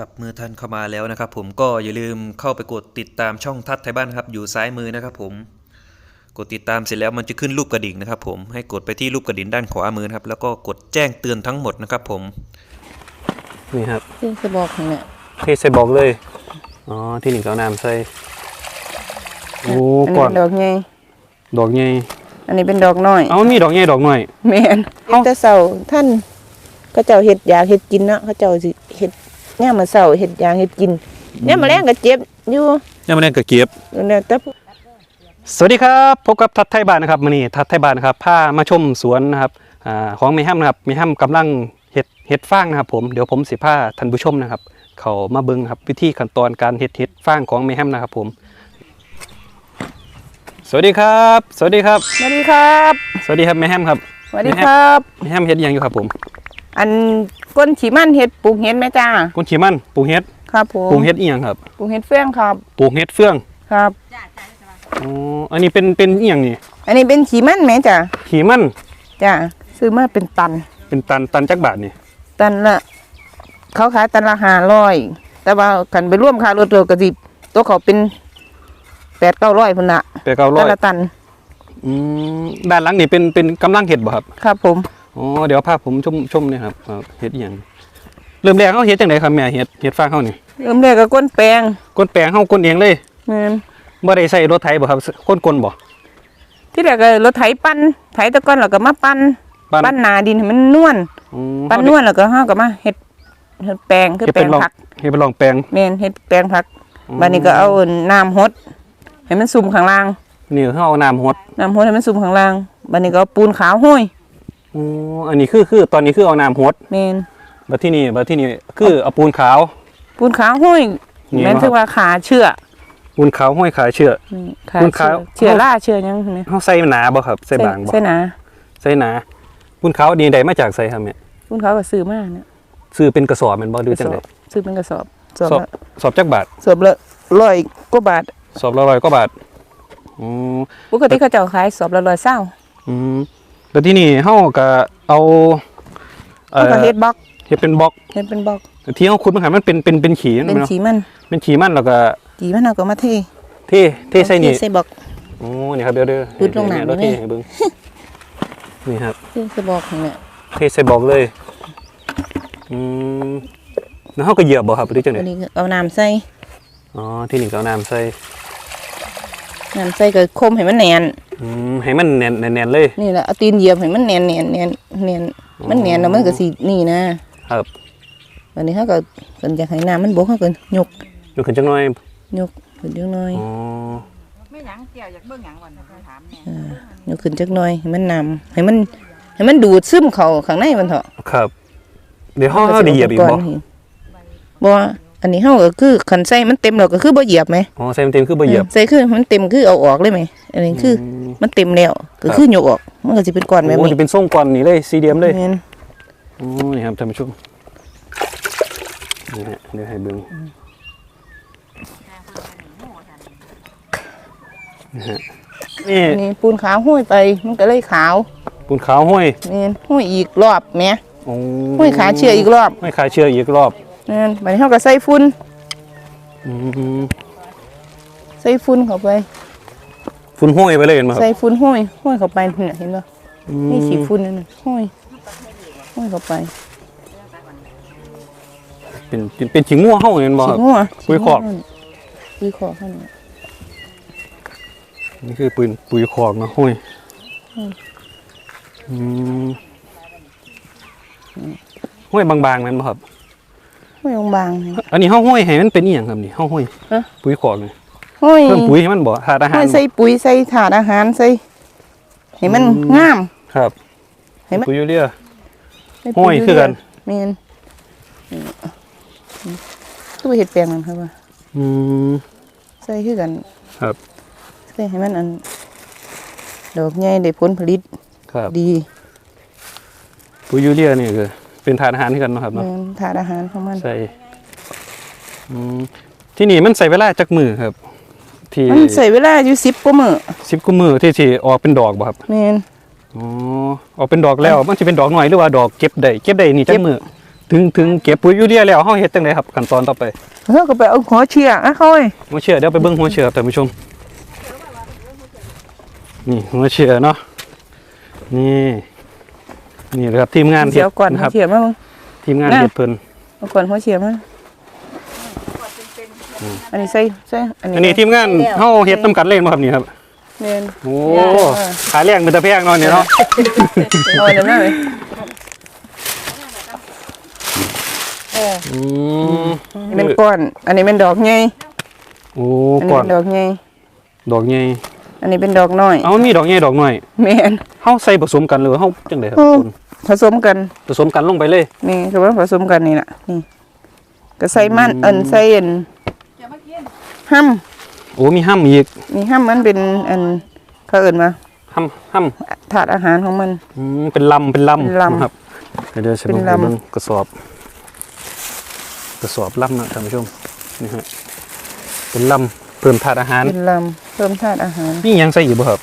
ครับเมื่อท่านเข้ามาแล้วนะครับ ผมก็อย่าลืมเข้าไปกดติดตามช่องทัดไทยบ้านนะครับ อยู่ซ้ายมือนะครับ ผมกดติดตามเสร็จแล้วมันจะขึ้นรูปกระดิ่งนะครับ ผมให้กดไปที่รูปกระดิ่งด้านขวามือนะครับ แล้วก็กดแจ้งเตือนทั้งหมดนะครับ ผมนี่ครับที่จะบอกให้เนี่ยเทใส่บอกเลย อ๋อ ที่หนึ่งก็เอาน้ำใส่ โอ้อันก่นี้อนเป็นดอกใหญ่ดอกใหญ่อันนี้เป็นดอกน้อยเอามีดอกใหญ่ดอกหน่อย แม่นเอ้า แต่เสาท่านเขาเจ้าเฮ็ดอยากเฮ็ดกินเนาะเขาเจ้าสิเฮ็ด เนี่ยามมาเสาเฮ็ดอยากเฮ็ดกินเนี่ยามมาแรงก็เจ็บอยู่ยังไม่ได้กระเก็บเนี่ยแต่ผู้สวัสดีครับพบกับทัดไทยบ้านนะครับมื้อนี้ทัดไทยบ้านนะครับพามาชมสวนนะครับอ่าของเมฮัมนะครับเมฮัมกำลังเห็ดเห็ดฟางนะครับ ผมเดี๋ยวผมสิพาท่านผู้ชมนะครับ เขามาเบิ่งครับวิธีขั้นตอนการเห็ดเห็ดฟางของเมฮัมนะครับผมสวัสดีครับ สวัสดีครับ สวัสดีครับ สวัสดีครับเมฮัมครับ สวัสดีครับเมฮัมเห็ดอิหยังอยู่ครับผม อัน ก้นขีมันเฮ็ดปลูกเห็ดไหมจ้าคุณขีมันปลูกเห็ดครับผมปลูกเห็ดอีหยังครับปลูกเห็ดเฟืองครับปลูกเห็ดเฟืองครับอ๋ออันนี้เป็นเป็นอีหยังนี่อันนี้เป็นขีมันไหมจ้าขีมันจ้าซื้อมาเป็นตัน เป็นตันตันจักบาทนี่ตันละเขาขายตันละห้าร้อยแต่ว่ากันไปร่วมค่ารถตัวกระดิบตัวเขาเป็นแปดเก้าร้อยพุ่นละแปดเก้าร้อแต่ยละตันอืมด้านหลังนี่เป็นเป็นกำลังเห็ดบ่ครับ ครับผม อ๋อเดี๋ยวพาผมชมชมเนี่ยครับว่าเห็ดอหย่างเริ่มแรกเขาเห็ดจังไดครับแม่เห็ดเห็ดฟางเขานี่เริ่มแรกก็ก้นแปลงก้นแปลงเขาก้นเองเลยแม่นบ่ได้ใส่รถไถบ่ครับก้นกลบ่ที่แรกก็รถไถปั้นไถตะก้อนแล้วก็มาปั้นปั้นปั้นหนาดินให้มันนวลอืมปั้นนวลแล้วก็เฮาก็มาเฮ็ดเฮ็ดแปลงคือเฮ็ดแปลเป็นงลองผักเฮ็ดเป็นลองแปลงแม่นเฮ็ดแปลงผักอืมบัดนี้ก็เอาน้ำหดให้มันซุ่มข้างล่างนี่เขาเอาน้ำหดน้ำหดให้มันซุ่มข้างล่างบัดนี้ก็เอาปูนขาวห้อย อ๋ออันนี้คือคือตอนนี้คือเอาน้ำหดแม่นบัดที่นี่บัดที่นี่คือเอาปูนขาว ปูนขาวห้อยนี่แม่นเนาะถึงว่าขาเชื่อปูนขาวห้อยขายเชือก นี่ขาปูนขาเชื่วอเชื่อล่าเชื่อหยังเห็นไหมเขาใส่หนาบ่ครับใส่บางบ่ใส่หนาใส่หนาปูนขาวนี่ได้มาจากใส่ครับแม่ปูนขาวก็ซื้อมาเนี่ยซื้อเป็นกระสอบแม่นบ่หรือกระจังสอได๋บซื้อเป็นกระสอบสอบสอบละสอบจักบาท สอบละร้อยกว่าบาท สอบละร้อยกว่าบาทอ๋อปกติเขาเจ้าขายสอบละร้อยเศร้าอืม แล้วที่นี่เฮาก็เอาเอ่เขาอก็เฮ็ดบล็อกเฮ็ดเป็นบล็อกเฮ็ดเป็นบล็อกที่เฮาขุดมันให้มันเป็นเป็นเป็นขีเป็นเนาะขีมันเป็นขีมันแล้วก็ขีมันเอาก็มาเทเทเทใส่นี่ใส่บล็อกโอ้นี่ครับเดี๋ยวเด้อขุดลงหนังเดี๋ยวนี่เทให้เบิ่งนี่ครับเทใส่บล็อกเนี่ยเทใส่บล็อกเลยอืมแล้วเฮาก็เหยียบบ่ครับหรือจังได๋อันนี้ก็เอาน้ำใส่อ๋อที่นี่ก็เอาน้ำใส่น้ำใส่ก็คมให้มันแน่น อืมให้มันแน่นแน่นๆเลยนี่แหละเอาตีนเหยียบให้มันแน่นแน่นแน่นแน่นมันแน่นแล้วมันก็สินี่นะครับวันนี้เขาก็เกินจากให้น้ำมันบกเขาก็ยกยกขึ้นจังหน่อยยกขึ้นจักหน่อยอ๋อไม่หยังเกี่ยวอยากเบิ่งหยังวันนะถามแหน่ยกขึ้นจักหน่อยให้มันนำให้มันให้มันดูดซึมเข้าข้างในมันเถอะครับ เดี๋ยวเฮาเฮาได้เหยียบอีกบ่บ่ อันนี้เฮาก็คือคันใส่มันเต็มแล้วก็คือบ่เหยียบไหมอ๋อใส่เต็มๆคือบ่เหยียบใส่คือมันเต็มคือเอาออกเลยไหมอันนี้คืออมมันเต็มแล้วก็คือยกออก มันก็สิเป็นก้อนแบบโอ้นี้จะเป็นส่งก่อนนี่เลยซีเดียมเลยแม่นอ๋อนี่ครับท่านผู้ชมนี่ฮะเดี๋ยวให้เบิ่งนะฮะนี่อันนี้ปูนขาวห้อยไปมันก็เลยขาว ปูนขาวห้อยแม่นห้อยอีกรอบแหมโอ้ห้อยขาเชื่ออีกรอบห้อยขาเชื่ออีกรอบ แม่นบัดนี้เฮาก็ใส่ฝุ่นอืมใส่ฝุ่นเข้าไป ฝุ่นห้อยไปเลยเห็นไหมครับใส่ฝุ่นห้อยห้อยเข้าไปเนี่ยเห็นบ่อืมนี่ขี้ฝุ่นนั่นน่ะห้อยห้อยเข้าไปเป็นเป็นเป็นฉิงงัวเฮาเห็นบ่คขี้รับ งัวปุ๋ยคอก ปุ๋ยคอกเท่านั้น นี่คือปืนปุ๋ยคอกเนาะห้อยอืมห้อยบางๆนั่นบ่ครับ ห้อยบางๆนี่อันนี้เฮาห้อยให้มันเป็นอีหยังครับนี่เฮาห้อยฮะ ปุ๋ยคอกนี่ห้อยเพิ่มปุ๋ยให้มันบ่ถาดอาหาห้รอยใส่ปุ๋ยใส่ถาดอาหารใส่ให้มันอืม งาม ครับให้มัน ปุ๋ยยูเรียใส่ห้อยคือกันแม่นตู้เห็ดแปลงนั่นครับว่าอืม ใส่คือกันครับ ใส่ให้มันอันดอกใหญ่ได้ผลผลิตครับ ดี ปุ๋ยยูเรียนี่คือ เป็นถาดอาหารที่กันเนาะครับแม่เนาะนถาดอาหารของมัน ใส่อืมที่นี่มันใส่เวลาจักมือครับ ที่มันใส่เวลาอยู่10กว่ามื้อสิบกุมือที่ที่ออกเป็นดอกบ่ครับแม่นอ๋อออกเป็นดอกแล้วมันจะเป็นดอกหน่อยหรือว่าดอกเก็บได้เก็บได้นี่จักมือถึงถึงเก็บปุ๋ยยูเรียแล้วเฮาเฮ็ดจังไดครับขั้นตอนต่อไปเฮาก็ไปเอาหัวเชือกอะเฮ้ยหัวเชื่อเดี๋ยวไปเบิ่งหัวเชื่อครับท่านผู้ชม นี่หัวเชื่อเนาะนี่ นี่เลยครับทีมงานเสียวก่อนนะหัควรับเชือกมามึงทีมงานน่ะ เฮ็ดเพิ่นเอาก่อนหัวเชือกมาอันนี้ใส่ใส่อันนี้อันนี้ทีมงานเฮาเฮ็ดนํกันเล่นบ่ครับนี่ครับแม่นโอ้ขายแรงเป็นตะแพงเนาะเนี่ยเนาะเอาอันนั้นมาเลยอืมอันนี้เป็นก้อน อันนี้เป็นดอกใหญ่โอ้อันนี้ก่อนเป็นดอกใหญ่ดอกใหญ่ อันนี้เป็นดอกน้อยเอามันมีดอกใหญ่ดอกน้อยแม่นเฮาใส่ผสมกันหรือว่าเฮาจังไดครับอืมคุณผสมกันผสมกันลงไปเลยนี่คือว่าผสมกันนี่ล่ะนี่ก็ใส่มันเอิ้นใส่อันห้ำโอ้มีห้ำอีกนี่ห้ามมันเป็นอันเขาเอิ่นมาห้ำห้ถาดอาหารของมันำอืมเป็นลำเป็นลำเป็นลำนะครับเดี๋ยวเดี๋ยวฉันเป็นลลำเบิ่งกระสอบ กระสอบลำนะท่านผู้ชมนี่ฮะเป็นลำ เพิ่มถาดอาหาร เป็นลำเพิ่มธาตุอาหารนี่ยังใส่อยู่บ่ครับ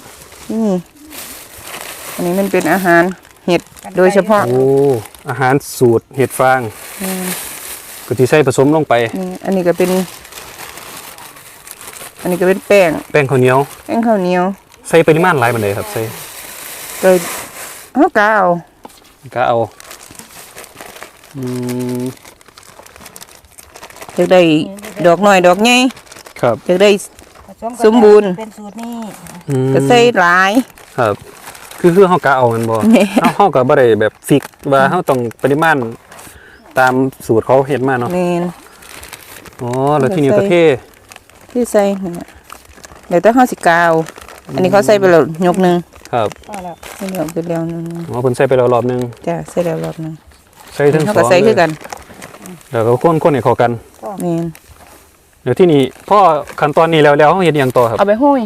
นี่อันนี้มันเป็นอาหารเห็ดโดยเฉพาะโอ้อาหารสูตรเห็ดฟางอืมก็ที่ใส่ผสมลงไป นี่อันนี้ก็เป็น อันนี้ก็เป็นแป้งแป้งข้าวเหนียว แป้งข้าวเหนียวใส่ปริมาณหลายปานใดครับใส่ก็เอากาวก็เอาอืมอยากได้ดอกน้อยดอกใหญ่ ครับอยากได้ ผสมกันสมบูรณ์ เป็นสูตรนี่อืมก็ใส่หลาย ครับ คือคือเฮากะเอามันบ่แม่เฮาเฮาก็บ่ได้แบบฟิกว่าเฮาต้องปริมาณตามสูตรเขาเฮ็ดมาเนาะเมนอ๋อแล้วที่นี่ใส่ก็เทที่ใส่นั่นน่ะเดี๋ยวต้องห้าสิกาวอันนี้เขาใส่ไปแล้วยกหนึ่งครับพอแล้วใส่แล้วไปแล้วหนึงอ๋อเพิ่นใส่ไปแล้วรอบหนึงจ้ะใส่แล้วรอบหนึงใส่ทั้งเขาสก็องใส่คือเลกัยนแล้วก็คนๆให้เข้ากันเมนเดี๋ยวที่นี่พอขั้นตอนนี้แล้วแล้วเฮาเฮ็ดหยังต่อครับเอาไปห้อย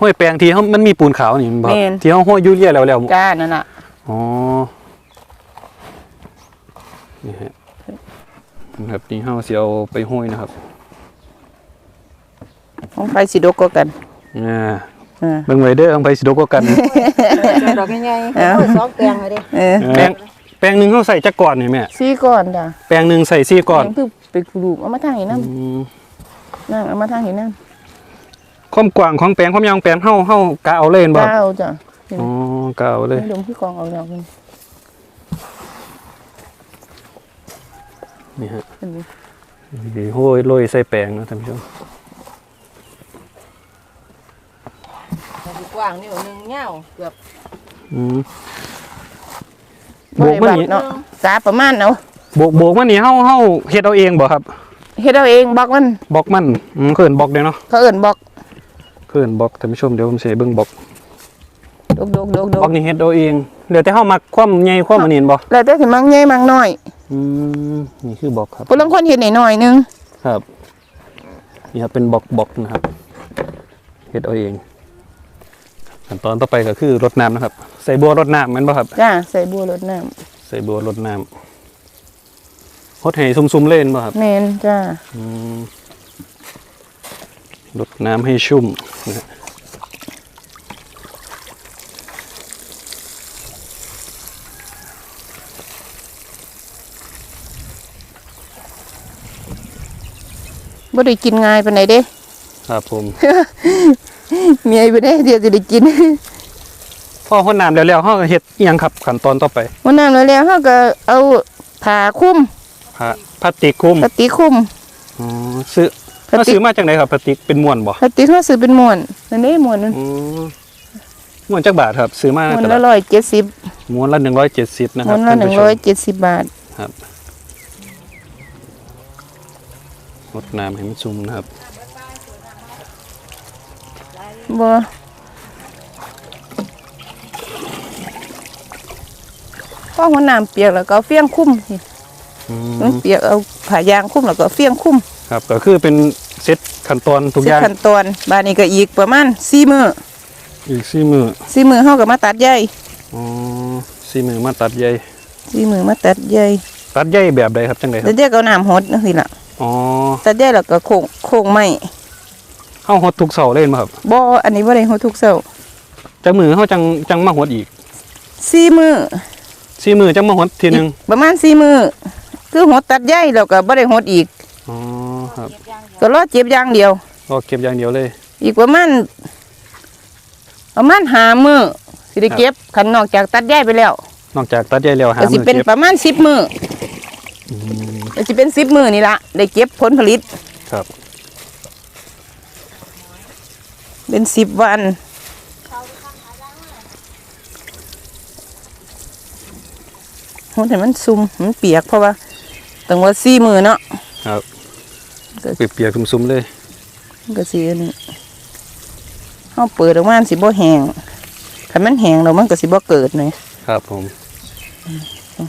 ห้อยแปลงที่เฮามันมีปูนขาวนี่มันบ่ครับแม่นที่เฮาห้อยยูเรียแล้วแล้วจ้านั่นน่ะอ๋อนี่ฮะนะครับนี่เฮาสิเอาไปห้อยนะครับของไฟสีดกก็กันอ่าอ่าเบิ่งไว้เด้อเอาไปสิดกกว่ากันดอกใหญ่ๆเอ้าโอ้ยสองแปลงเลยดิเออแปลงแปลงหนึงเฮาใส่จักก่อนนี่แม่สี่ก้อนจ้ะแปลงหนึงใส่สี่ก่อนแม่งคือไปกรูปเอามาทางนี้น้อืมำ นั่งเอามาทางนี้น้ความกว้างของแปลงความยาวของแปลงเฮาเฮากะเอาเลยแม่นำบ่เก้าจ้ะอ๋อกะเอาเลยไม่ดมที่กองเอาดอกนี่นี่ฮะเป็นดินี่โห้ยโรยใส่แปลงนะท่านผู้ชมกว้างนี่หนึ่งเงาเกือบอืมโบบ่กได้มันบัดนี่เนาะกาประมาณเอาโบกโบกมันนี่เฮาเฮาเฮ็ดเอาเองบ่ครับ เฮ็ดเอาเองบล็อกมันบล็อกมันอืมเขินบล็อกเด้เนาะเขาเอิ้นบล็อกเขินบล็อกท่านผู้ชมเดี๋ยวผมสิให้เบิ่งบล็อกดกดกดกดบล็อกกนี่เฮ็ดเอาเองเหลือแต่เฮามักความใหญ่ความอันนี้บ่แล้วแต่สิมักใหญ่มักน้อยอืมนี่คือบล็อกครับ ผู้ลางคนเฮ็ดน้อยๆนึงครับนี่ครับเป็นบล็อกบล็อกนะครับเฮ็ดเอาเองขั้นตอนต่อไปก็คือรดน้ำนะครับ ใส่บัวรดน้ำแม่นบ่ครับ จ้าใส่บัวรดน้ำ ใส่บัวรดน้ำ รดให้ซุ่มๆเล่นบ่ครับแม่นจ้าอืมรดน้ำให้ชุ่มนะฮะบ่ได้กินง่ายปานใดเด้ ครับผม เมียบ่ได้เดี๋ยวสิได้กิน พอรดน้ำแล้วแล้วเฮาก็เฮ็ดอิหยังครับขั้นตอนต่อไป วันน้ำแล้วแล้วเฮาก็เอาผ้าคลุม พระพลาสติกคลุมพลาสติกคลุมอ๋อซื้อพลาสถ้าติซื้กอมาจากไหนครับพลาสติกเป็นม้วนบ่พลาสติกเฮาซื้อเป็นม้วนนั่นเด้ม้วนนั้นอืมม้วนจักบาทครับ ซื้อมาม้วนตละลาด170ม้วนละ170นะคม้รัวบนละท่านผู้ชม170บาท ครับรดน้ำให้มันชุ่มนะครับ บ่พอหัวน้ำเปียกแล้วก็เอาเฟี้ยงคลุมสิอืมันม เปียกเอาผ้ายางคลุมแล้วก็เอาเฟี้ยงคลุมครับ ก็คือเป็นเซตขั้นตอนทุกสิอย่างขั้นตอนบานนี้ก็อีกประมาณ4มื้ออีกสี่มือ4มื้อเฮาก็มาตัดใยอ๋อสี่มือมาตัดใย4มื้อมาตัดใยตัดใยแบบใดครับจังไดคแล้รัวบเดี๋ยวก็เอาน้ำหดจังซี่ล่ะอ๋อตัดใยแล้วก็โค้งโค้งไม้เฮาหดทุกเสาร์เล่นบ่ครับบ่อันนี้บ่ได้หดทุกเช้าจังมือเฮาจังจังมาหดอีก4มื้อสี่มือจังมาหดทีหนึงประมาณ4มื้อ คือหดตัดใยแล้วก็บ่ได้หดอีก อ๋อครับก็รอเจ็บอย่างเดียว ก็เก็บอย่างเดียวเลย อีกประมาณประมาณหามือสิได้เก็บขันนอกจากตัดใยไปแล้วนอกจากตัดใยแล้วหาก็สิมือเป็นเก็บประมาณสิบมืออืมก็สิเป็นสิบมือนี่ละได้เก็บผลผลิตครับ เป็นสิบวัน โหแต่มันซุ่มมันเปียกเพราะว่า ตั้งว่าสี่มือเนาะครับก็เปียกๆซุ่มๆเลยมันก็สิอันเฮาเปิดออกมามันสิบ่แห้งคันมันแห้งแล้วมันก็สิบ่เกิดเลยครับผม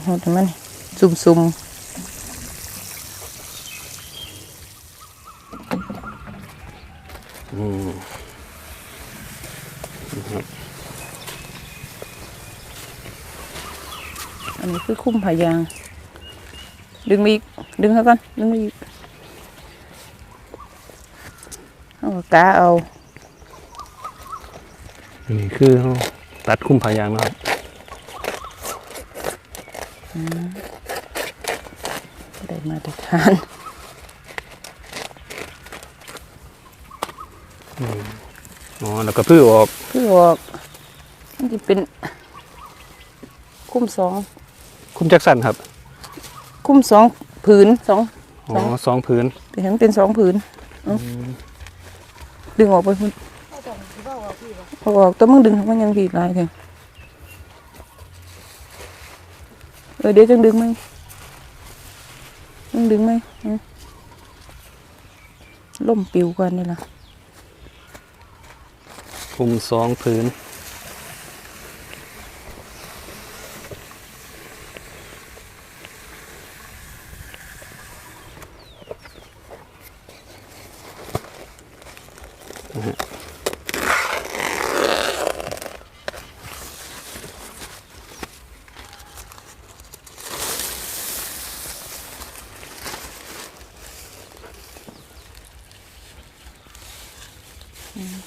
โหแต่มันซุ่มๆอืมอันนี้คือคุ้มผายาง ดึงมาอีก ดึงเขาก่อน ดึงมาอีกเอาปากกาเอานี่คือเขาตัดคุ้มผายางนะครับได้มาตรฐานอ๋อ แล้วก็พื้อออกคือออกมันจะเป็น คุ้มสอง คุ้มแจ็คสันครับ คุ้มสองผืนสองอ๋อสองพื้นแต่เห็นเป็นสองผืนเอาดึงออกไปพุ่นเอาออกตัวมึงดึงมันยังผิดลายเลยเออเดี๋ยวจังดึงไหมมึงดึงไหมเอาล่มปิวกันนี่ล่ะคุ้มสองพื้น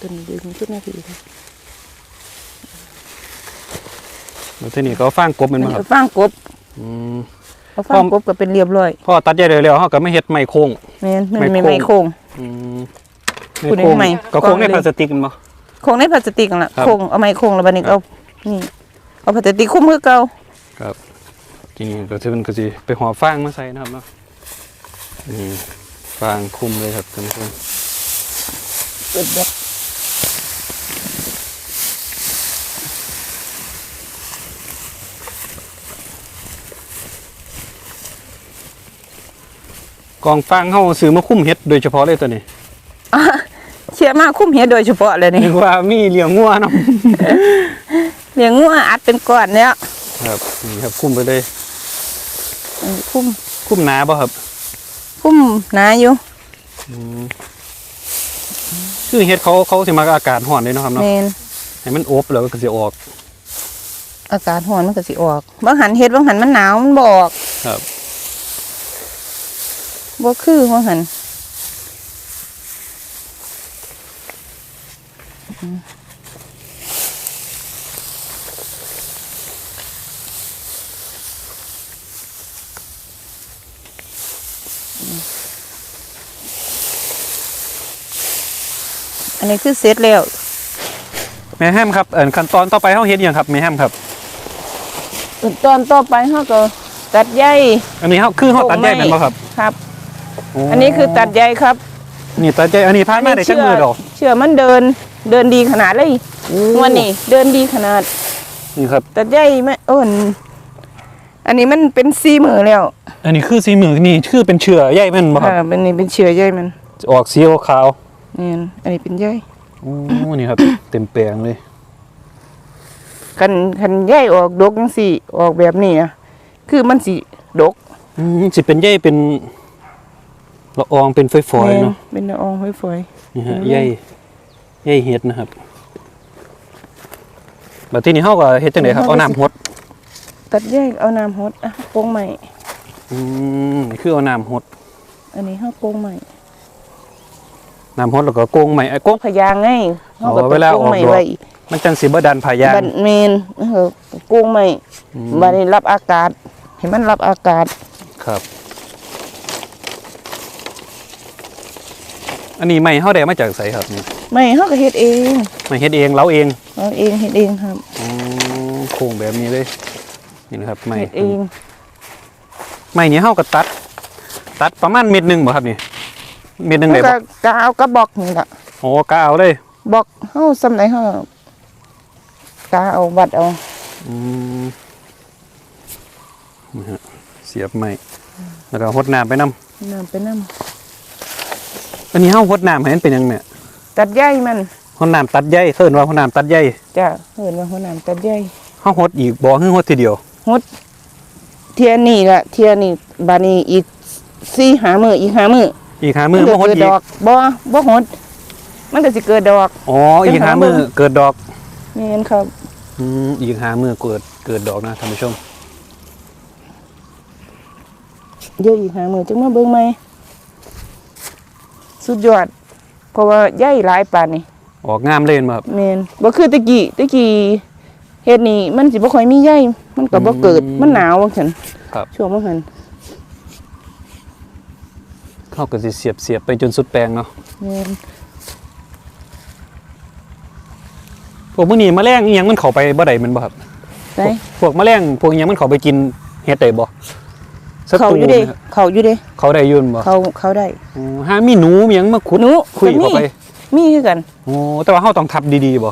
ตัวนี้ดึงขึ้นมาทีเลย แล้ว ทีนี้ก็เอาฟางกบแมันมันมาครัเอาบฟางกบอืม เอาฟางกบก็เป็นเรียบร้อยพอตัดใยแล้วเขาก็ไม่เฮ็ดไม้โค้ง แม่นมันไม้ไม่โค้ง ไม่โค้ง อืมคุณโค้งเห็นไหมก็โค้งในกองเลย พลาสติกแมันบ่ โค้งในพลาสติกนั่นล่ะครับ โค้งเอาไม้โค้งแล้วบัดนี้ก็เอานี่เอาพลาสติกคุ้มคือเก่าครับทีนี้ก็จะมันก็สิไปห่อฟางมาใส่นะครับเนาะนี่ฟางคลุมเลยครับท่านผู้ชมเปิดแบบ กองฟางเฮาซื้อมาคุ้มเฮ็ดโดยเฉพาะเลยตัวนี้เชื่อมากคุ้มเฮ็ดโดยเฉพาะเลยนี่นึกว่ามีเลี้ยงงัวเนาะเลี้ยงงัวอัดเป็นก้อนแล้วครับนี่ครับคุ้มไปเลยอืมคุ้มคุ้มหนาบ่ครับคุ้มหนาอยู่คือเฮ็ดเขาเขาสิมากับอากาศร้อนเลยเนาะครับเนาะแม่นให้มันอบแล้วก็สิออก อากาศร้อนมันก็สิออกบางหันเฮ็ดบางหันมันหนาวมันบออกครับ บ่คือบางหันอืมอันนี้คือเสร็จแล้วแม่แฮมครับเอ่อขั้นตอนต่อไปเฮาเฮ็ดหยังครับแม่แฮมครับ ตอนต่อไปเขาก็ตัดใยอันนี้เฮาคือเฮาตัดใยโอ้ไม่แม่นบ่ครับ ครับโอ้อันนี้คือตัดใยครับนี่ตัดใยอันนี้ผ่านมาได้จักมือดอกเชื่อมันเดินเดินดีขนาดเลยวันนี้เดินดีขนาดนี่ครับตัดใยไม่โอ้นอันนี้มันเป็นซีมือแล้ว อันนี้คือสีมือนี่คือเป็นเชื้อใยแม่นบ่ครับอ่าเป็นนี่เป็นเชื้อใยมันออกสีขาวนี่นอันนี้เป็นใยๆโอ้นี่ครับ เต็มแปลงเลยคันคันใยออกดกจังสี่ออกแบบนี้นะคือมันสิดกอืมสิเป็นใยเป็น ละอองเป็นฝอยๆเนาะแม่เป็นละอองฝอยนี่ฮะเป็นใยใยใยเห็ดนะครับบัดทีนี้เฮาก็เฮ็ดจังไดครับเอาน้ำหดๆตัดใยเอาน้ำหดอะโปงใหม่อืมนี่คือเอาน้ำหด อันนี้เฮาโปงใหม่น้ำหดแล้วก็โกงใหม่ไอ้โกงพยางไงเฮาก็อ๋อไปเวลาโกงออกใหม่ดอกไว้มันจังสิบ่ดันผายางบันเมนเออโกงใหม่บัดนี้รับอากาศให้มันรับอากาศครับ อันนี้ไม้เฮาได้มาจากไสครับนี่ไม่เฮาก็เฮ็ดเองไม้เฮ็ดเองเล้าเองเอาเองเฮ็ดเองครับอ๋อโค้งแบบนี้เลยนี่นะครับไม้เฮ็ดเองไม้นี้เฮาก็ตัด ตัดประมาณเม็ดหนึงบ่ครับนี่เม็ดหนึงได้แล้วบ่ก็กเอากระบอกนี่ล่ะโอ้กะเอาเลยบอกเฮาซำไหนเฮากาเอาวัดเอาอืมนะฮะเสียบไม้แล้วก็หดน้ำไปนํน้ำไปน้ อันนี้เฮาหดน้ำให้มันเป็นหยังแม่ำตัดใยมันหดน้ำตัดใยเอิ้นว่าหดน้ำตัดใยจ้ะเห็นว่าหัวน้ำตัดใยเฮาหดอีกบ่คือหดทีเดียวฮดเทียนี่ล่ะเทียนี่บานี้อีก4หามื้ออีกหามื้ออีกหามือก็บ่หดเกิดอีดกอกบ่บ่หด มันก็สิเกิดดอกอ๋ออีกหามือเกิดดอกแม่นครับ อืมอีกหามือเกิดเกิดดอกนะท่านผู้ชม เดี๋ยวอีกหามื้อจังมาเบิ่งใหม่ สุดยอด เพราะว่าใยหลายปานนี่ออกงามเล่นมาครับแม่นบ่คือตะกี้ตะกี้เฮ็ดนี่มันสิบ่ค่อยมีใยมันก็บ่เกิดอืมมันหนาวว่าซั่นครับช่วงบ่หั่นเข้าก็สิเสียบเสียบไปจนสุดแปลงเนาะแม่นพวกมื้อนี้แมลงอีหยังมันเข้าไปบ่ได้แมันบ่ครับ ได้พวกแมลงพวกอีหยังมันเข้าไปกินเฮ็ดได้บ่ ศัตเขารูอยู่เด้นะครับเขาอยู่เด้เขาได้อยืนบ่เขาเขาได้ อ๋อหามีหนูมีหยังมาขุดหนูคุยก็มี เข้าไปมีคือกันโอ้แต่ว่าเฮาต้องทับดีๆบ่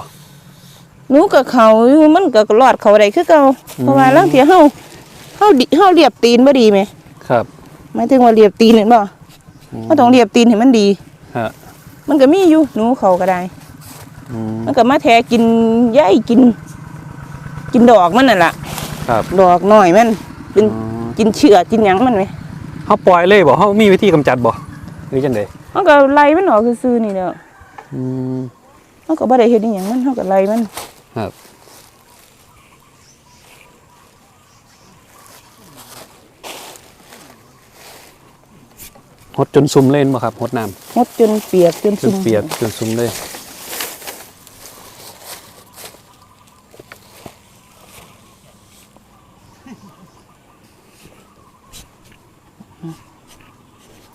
หนูกับเขาอยู่มันก็รอดเขาได้คือเก่าเพราะว่าลางเที่ยเฮาเฮาดิเฮาเรียบตีนบ่ดีไหมครับหมายถึงว่าเรียบตีนเห็นบ่เฮาต้องเรียบตีนให้มันดี ฮะมันก็มีอยู่หนูเขาก็ได้ อืมมันก็มาแทกินใยกิน กินดอกมันนั่นล่ะ ครับ ดอกน้อยมันเป็นอ๋อ กินเชื้อกินหยังมันไหมเฮาปล่อยเลยบ่เฮามีวิธีกำจัดบ่หรือจังได๋มันก็ไล่มันออกซื่อๆนี่แหละอืม มันก็บ่ได้เฮ็ดอีหยังมันเฮาก็ไล่มันครับ หดจนซุ่มเล่นบ่ครับหดน้ำหดจนเปียกจนจซุ่นมเปียกจนซุ่มเลย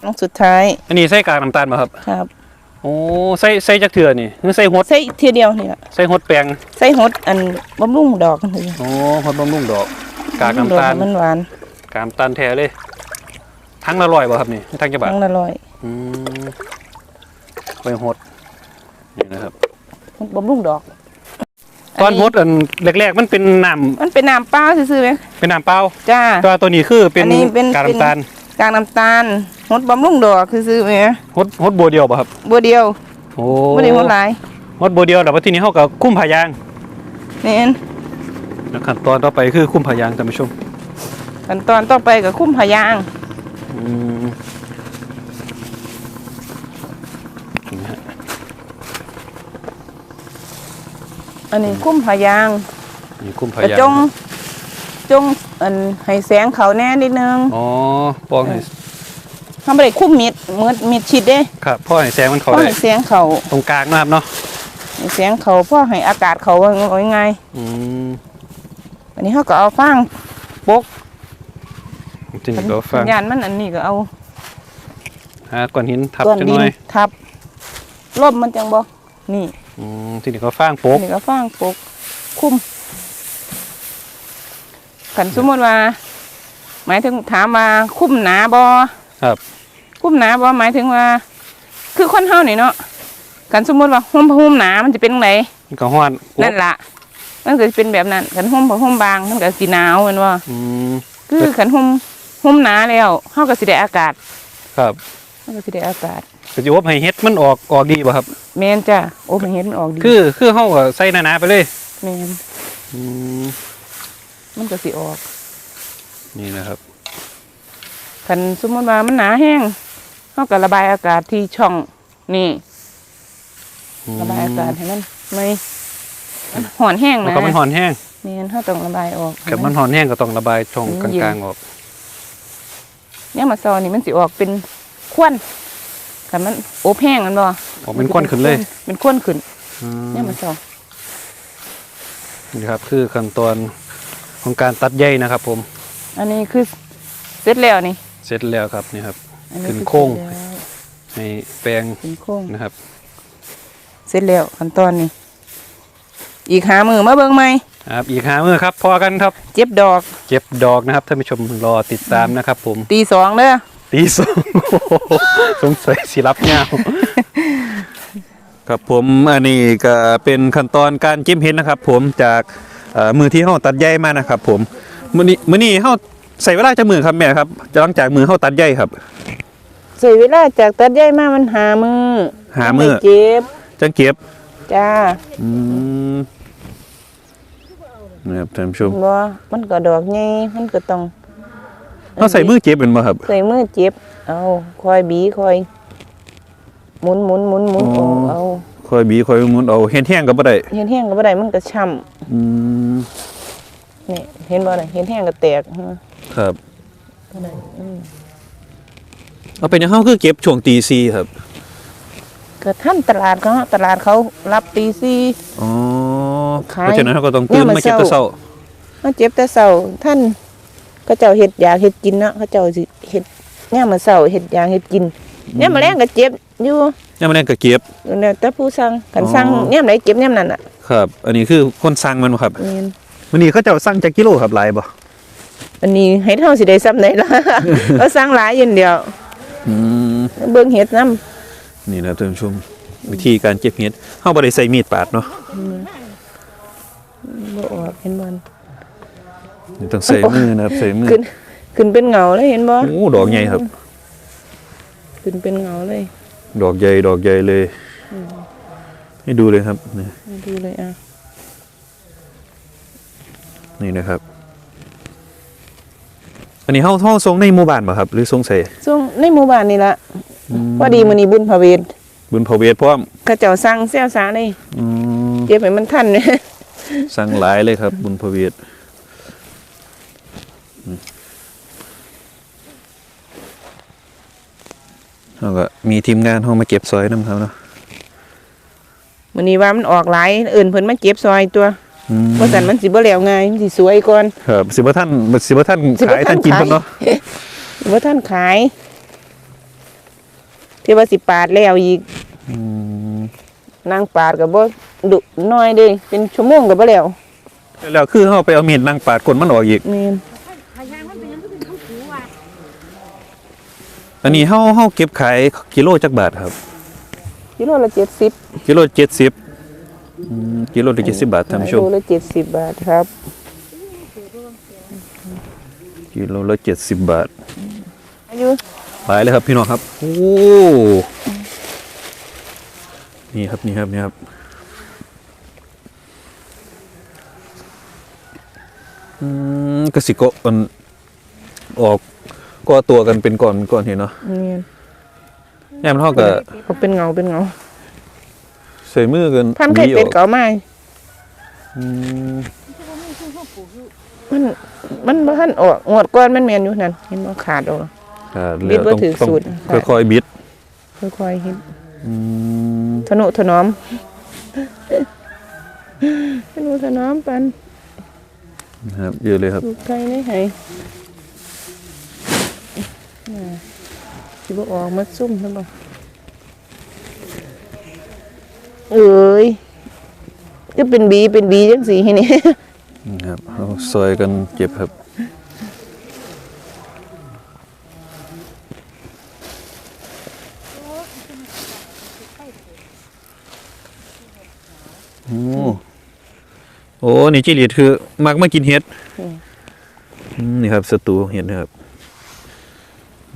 อันสุดท้าย อันนี้ใส่กากน้ำตาลบ่ครับ ครับ โอ้ใส่ใส่จักเทื่อนี่คือใส่หดใส่เทียเดียวนี่ล่ะใส่หดแปลงใส่หดอันบำรุงดอกกันเถอะโอ้หดบำรุงดอก กากน้ำตาลบำรุงดอกให้มันหวาน กากน้ำตาลแท้เลย ทั้งละร้อยบ่ครับนี่ทั้งจะบาททั้งละร้อยอืมไปหดนี่นะครับหดบำรุงดอกตอนหดอันแรกๆมันเป็นน้ำมันเป็นน้ำเปล่าซื่อๆไหมเป็นน้ำเปล่าจ้าตัวตัวนี้คือเป็นอันนี้เป็นกากเป็นน้ำตาลกากน้ำตาล หดบำรุงดอกซื่อๆไหมหดหดบัวเดียวป่ะครับบัวเดียวโอ้บ่ได้หดหลายหดบัวเดียวแต่ว่าที่นี้เขากับคุ้มผายางแม่นแล้วขั้นตอนต่อไปคือคุ้มผายางท่านผู้ชมขั้นตอนต่อไปก็คุ้มพะยางอืมนี่ฮะอันนี้คุ้มพะยางนี่คุ้มผาก็ยางจงจงอันให้แสงเขาแน่นิดนึงอ๋อป้องให้ ทำบ่ได้คุ้มมิดมืดมิดชิดเด้ครับพ่อให้แสงมันเพเขาราะได้ให้แสงเขาตรงกลางนะครับเนาะให้แสงเขาเพราะให้อากาศเขาว่ายังไงอืมอันนี้เขาก็เอาฟางปกทีนี้ก็ฟังยานมันอันนี้ก็เอาหาก้อนหินทับก้อนจังดิหนน่อยทับลมมันจังบ่นี่อืมทีนี้ก็ฟางโปอักนนี้ก็ฟางปกคุ้มขันสมมติว่า หมายถึงถามว่าคุ้มหนาบ่ ครับคุ้มหนาบ่หมายถึงว่า คือคนเฮานี่เนาะขันสมมติว่าห่มผ้าห่มหนามันจะเป็นจังไงมันก็ฮ้อนนั่นล่ะมันก็สิเป็นแบบนั้นขันห่มผ้าห่มบางมันก็สิหนาวแมันว่าอืมคือขันห่มห่มหนาแล้วเฮาก็สิได้อากาศครับเฮาก็สิได้อากาศก็สิอบให้เฮ็ดมันออกออกดีป่ะครับ แม่นจ้ะโอ้มันเห็นมันออกดีคือคือเฮาก็ใส่หนาๆไปเลยแม่นอืมมันก็สิออก นี่นะครับ ขันสมมติว่ามันหนาแห้งเฮาก็ระบายอากาศที่ช่องนี่ ระบายอากาศให้มันไม่มันห่อนแห้งแล้วนะก็มันห่อนแห้งนี่นเฮาต้องระบายออกกับมันห่อนแห้งก็ต้องระบายช่องอืมกเย็นลางๆออก เนี่ยมาซอนี่มันสิออกเป็นควันคันมันอบแห้งมันบ่ออกเป็นควันขึ้นเลยเป็นควันขึ้นอืมเนี่ยมาซอนี่ครับ คือขั้นตอนของการตัดใยนะครับ ผม อันนี้คือเสร็จแล้วนี่ เสร็จแล้วครับนี่ครับอันนี้ขึ้นอโค้งเสร็จแล้วให้แปลงเป็นโค้งนะครับ เสร็จแล้วขั้นตอนนี้ อีกหามือมาเบิ่งไหมครับอีกหามือครับ พอกันครับ เจ็บดอกเก็บดอกนะครับท่านผู้ชมรอติดตามนะครับ ผมตีสองเด้อตีสองโอ้โหสงสัยสิรับเงาครับผมอันนี้ก็เป็นขั้นตอนการจิ้มเห็ดนะครับ ผมจากเอ่อมือที่เฮาตัดใยมานะครับ ผมมื้อนี้มื้อนี้เฮา ใส่เวลาจะมือครับแม่ครับหลังจากมือเฮาตัดใยครับ ใส่เวลาจากตัดใยมามันหามือหามื้อไม่เจ็บจังเก็บจ้าอืมนะครับท่านผู้ชมบ่มันก็ดอกใหญ่มันก็ต้องเฮาใส่มือเก็บเป็นบ่ครับใส่มือเจ็บเอาคอยบีคอยหมุนหมุนหมุนหมุนอ๋อเอาเอาคอยบีคอยหมุนเอาเห็นแห้งก็บ่ได้เห็นแห้งก็บ่ได้มันก็ช้ำอืมนี่เห็นบ่น่ะเห็นแห้งก็แตกฮะ ครับบ่ได้อืมเอาเป็นยังเฮาคือเก็บช่วงตี4ครับก็ท่านตลาดเขาตลาดเขารับตีสี่อ๋อขายเพราะฉะนั้นเราก็ต้องตื่นเนี่ยามมาเก็บเช้าแตัวเช้ามาเจ็บแต่เช้าท่านเขาเจ้าเฮ็ดอยากเฮ็ดกินเนาะเขาเจ้าสิเฮ็ดยามมื้อเช้าเฮ็ดอยากเฮ็ดกินยามมื้อแลงก็เจ็บอยู่เนี่ยามมันแรงก็เก็บแล้วแต่ผู้สั่งกันอ๋อสั่งยามไหนเจ็บยามนั้นน่ะครับ อันนี้คือคนสั่งมันบ่ครับแม่นวันนี้เขาเจ้าสั่งจักกิโลครับหลายบ่ อันนี้ให้เท่าสิได้ซ้ำไหนล่ะก็สั่งหลายอย่างเดียว อืมเบิ่งเฮ็ดนํนี่นะครับท่านผู้ชมวิธีการเก็บเห็ดเฮาบ่ได้ใส่มีดปาดเนาะบ่ออกเห็นบ่นี่ต้องใส่มือนะครับใส่มือขึ้น ขึ้นเป็นเงาเลยเห็นบ่โอ้ดอกใหญ่ครับ ขึ้นเป็นเงาเลยดอกใหญ่ดอกใหญ่เลย ให้ดูเลยครับนี่ มาดูเลยอะ นี่นะครับ อันนี้เฮาเฮาส่งในหมู่บ้านบ่ครับ หรือส่งใส่ช่วงในหมู่บ้านนี่ล่ะพอดีมื้อนี้บุญพระเวทบุญพระเวทพร้อมเขาเจ้าสั่งแซวสาเลยอืมเก็บให้มันทันเนี่ยสั่งหลายเลยครับ บุญพระเวทอืมแล้วก็มีทีมงานเฮามาเก็บซอยนํครับเนาะมื้อนี้ว่ามันออกหลายเอื่นเพิ่นมาเก็บซอยตัว อืมบ่ซั่นมันสิบ่แล้วง่ายมันสิสวยก่อนครับสิบ่ท่านสิบ่ท่านสิบ่ขายทัท่านนกินขายเพิ่นเนาะบ่ทันขายที่ว่าสิปาดแล้วอีกอืมนางปาดก็บ่ดุน้อยเด้เป็นชั่วโมงก็บ่แล้วแล้วคือเฮาไปเอามีดนั่งปาดก้นมันออกอีกแม่นอันนี้เฮาเฮาเก็บขายกิโลจักบาทครับ กิโลละ70กิโล70อืม กิโลละ70บาทท่านผู้ชมกิโลละ70บาทครับ กิโลละ70บาท อายุหลายเลยครับพี่น้องครับ โอ้ นี่ครับนี่ครับนี่ครับอืมกสิโกะมันออกก็ตัวกันเป็นก่อนก่อนเห็นเนาะแม่นแย่มันเท่ากับก็เป็นเงาเป็นเงาใส่มือกันพันไข่เป็ดหวีออกเก่ามาอืมมันมันบ่ทันออกงวดก่อนมันแม่นอยู่นั่นเห็นบ่ขาดออกขาดบิแล้วดบ่ต้องถือต้องสูตร ค่อยๆบิดค่อยๆเฮ็ดอืมทนุถนอมทนุถนอมปันนะครับเยอะเลยครับ ลูกไก่ได้ให้น่ะสิบ่ออกมาซุ่มซะบ่ เอ้ยก็เป็นบีเป็นบีจังสีให้นี่ครับเราซอยกันเก็บครับโอ้โอ้นี่จิริตคือ มักมากินเห็ดนี่ครับศัตรูเห็ดนะครับ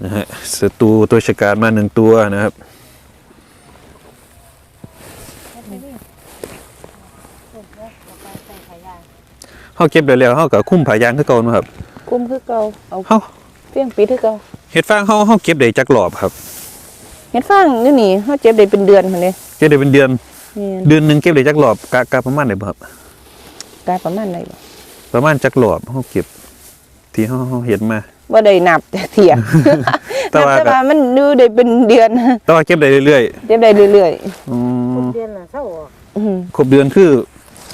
นะฮะศัตรูตัวฉกาจมาหนึ่งตัวนะครับ เขาเก็บได้แล้วเขาก็คุ้มผายางคือเก่าเนาะครับ กุมคือเก่าเอาเขาเพียงปีคือเก่าเห็ดฟางเขาเขาเก็บได้จักหลอบครับ เฮ็ดฟางนี่นี่เฮาเจ็บได้เป็นเดือนหั่นเด้เก็บได้เป็นเดือน แม่นเดือนหนึ่งเก็บได้จักหลอบกะกะประมาณไหนบ่ครับกลายประมาณไหนบ่ประมาณจักหลอบเขาเก็บ ที่เขาเขาเห็นมา บ่ได้นับแต่เที่ยแต่ว่านับก็แต่ว่ามันดูได้เป็นเดือนแต่ว่าเก็บได้เรื่อยเจ็บได้เรื่อยๆอืมเดือนละเท่าออกๆอือครบเดือนคือ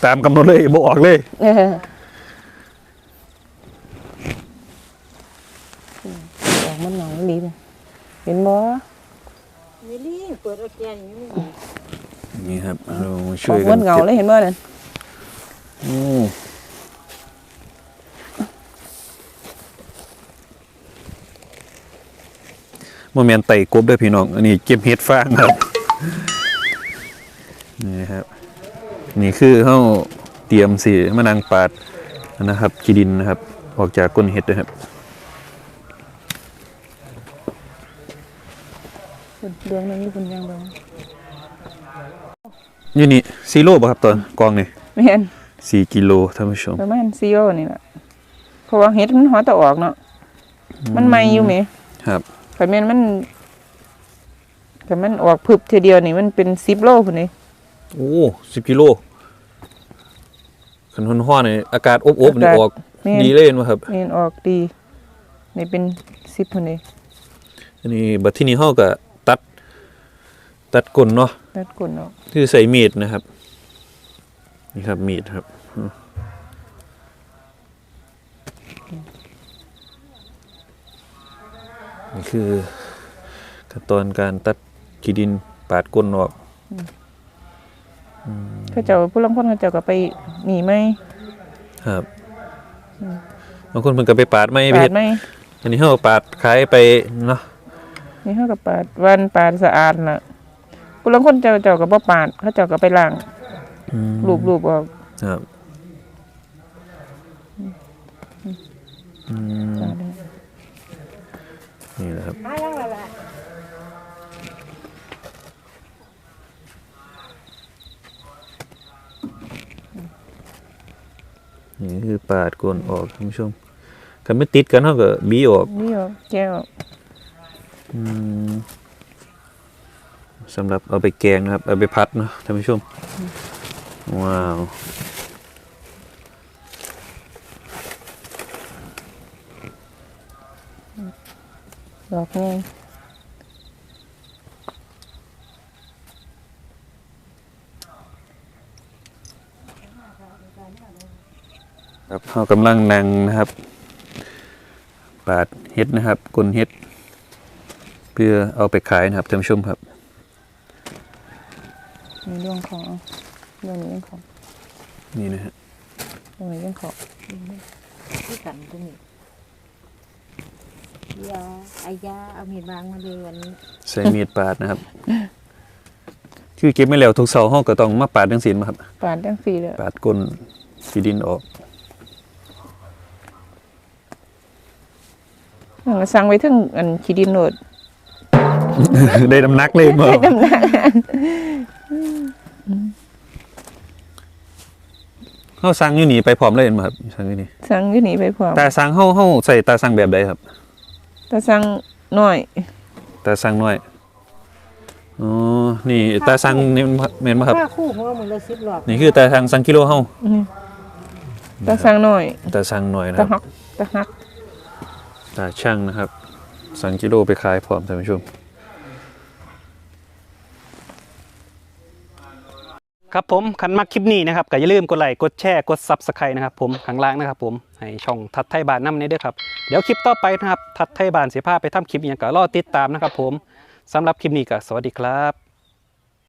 ตามกำหนดเลยบ่ออกเลย เออออกมันหนองดีเลยเห็นบ่นี่นี่เปิดเอาแกนอยู่นี่นี่ครับเรามาขช่อวยงกัเงินเงาเลยเห็นบ่นั่นโอ้โมเมนไต่กบเด้วยพี่น้อง อันนี้เก็บเห็ดฟางครับ นี่ครับ นี่คือเขาเตรียมสีมานางปาดนะครับกีดินนะครับ ออกจากก้นเห็ดนะครับคุณเดืองนึงนี่คุณยังเบิ่งอยู่นี่ซีโร่ป่ะครับตอนกองนี่แม่นสี่กิโลท่านผู้ชมประมาณซีโอนี่ล่ะเพราะว่าเฮ็ดมันหอตะออกเนาะมันใหม่อยู่แหมครับ คันแม่นมันคันมันออกพึบทีเดียวนี่มันเป็น10โลพุ่นนี่โอ้สิบกิโลขันห้อนห้อนๆนี่อากาศอบๆนี่ออกแม่นดีเลยเห็นไหมครับแม่นออกดีนี่เป็น10พุ่นนี่อันนี้บัดที่นี่เฮาก็ตัด ตัดก้นเนาะตัดก้นออกคือใส่มีดนะครับ นี่ครับมีดครับอืม นี่คือขั้นตอนการตัดขีดินปาดก้นออกเขาเจ้าผู้ลางคนเขาเจ้าก็ไปหนีไหมครับบางคนเพิ่นก็ไปปาดไม่ไปปาเฮ็ดดไหมอันนี้เฮาปาดขายไปเนาะนี่เขาก็ปาดวันปาดสะอาดล่ะผู้ลางคนเจ้าเจ้าก็บ่ปาดเขาเจ้าก็ไปล้างอืมรูปๆออกครับอืม ปาด เลยนี่แหละครับหายังละล่ะนี่คือปาดก้นออกท่านผู้ชมกันไม่ติดกันเท่ากับบีออกนี่ออกแก้วออกอืมสำหรับเอาไปแกงนะครับ เอาไปพัดเนอะท่านผู้ชม ว้าว ดอกไงครับเขากำลังนั่งนะครับปาดเฮ็ดนะครับกลเฮ็ด เพื่อเอาไปขายนะครับท่านผู้ชมครับมีเรื่องของเรื่องนี้เรื่องของนี่นะฮะเรื่องนี้เรื่องของที่กันตรงนี้ ยาไอยาเอามีดบางมาเลยวันนี้ใส่มีดปาดนะครับ คือเก็บไม่แล้วทุกเสาห้องก็ต้องมาปาดทั้งสินมาครับ ปาดจังซี่เลยปาดก้นขีดินออกมันก็สั่งไว้ถึงอันขี้ดินโหนดได้น้ำหนักเลยมั้งเขาสั่งอยู่นี่ไปพร้อมเลยเห็นไหมครับสั่งอยู่นี่สั่งอยู่นี่ไปพร้อมตาสั่งเฮาเฮาใส่ตาสั่งแบบใดครับ แต่สั่งน้อยตาสั่งน้อยอ๋อนี่ตาสั่งนี่แม่นบ่ครับค่าคู่หัวมือละสิบหลอดนี่คือตาสั่งสั่งกิโลเฮาอืมแต่สั่งน้อยตาสั่งน้อยนะแต่ครับฮักแต่ฮักตาช่างนะครับ สั่งกิโลไปขายพร้อมท่านผู้ชม ครับผมคันมักคลิปนี้นะครับก็อย่าลืมกดไลค์กดแชร์กดซับสไครต์นะครับผมข้างล่างนะครับผมให้ช่องทัดไทยบานน้ำนี้ด้วยครับเดี๋ยวคลิปต่อไปนะครับทัดไทยบานเสียผ้าไปทำคลิปอย่างก็รอติดตามนะครับผมสำหรับคลิปนี้ก็สวัสดีครับ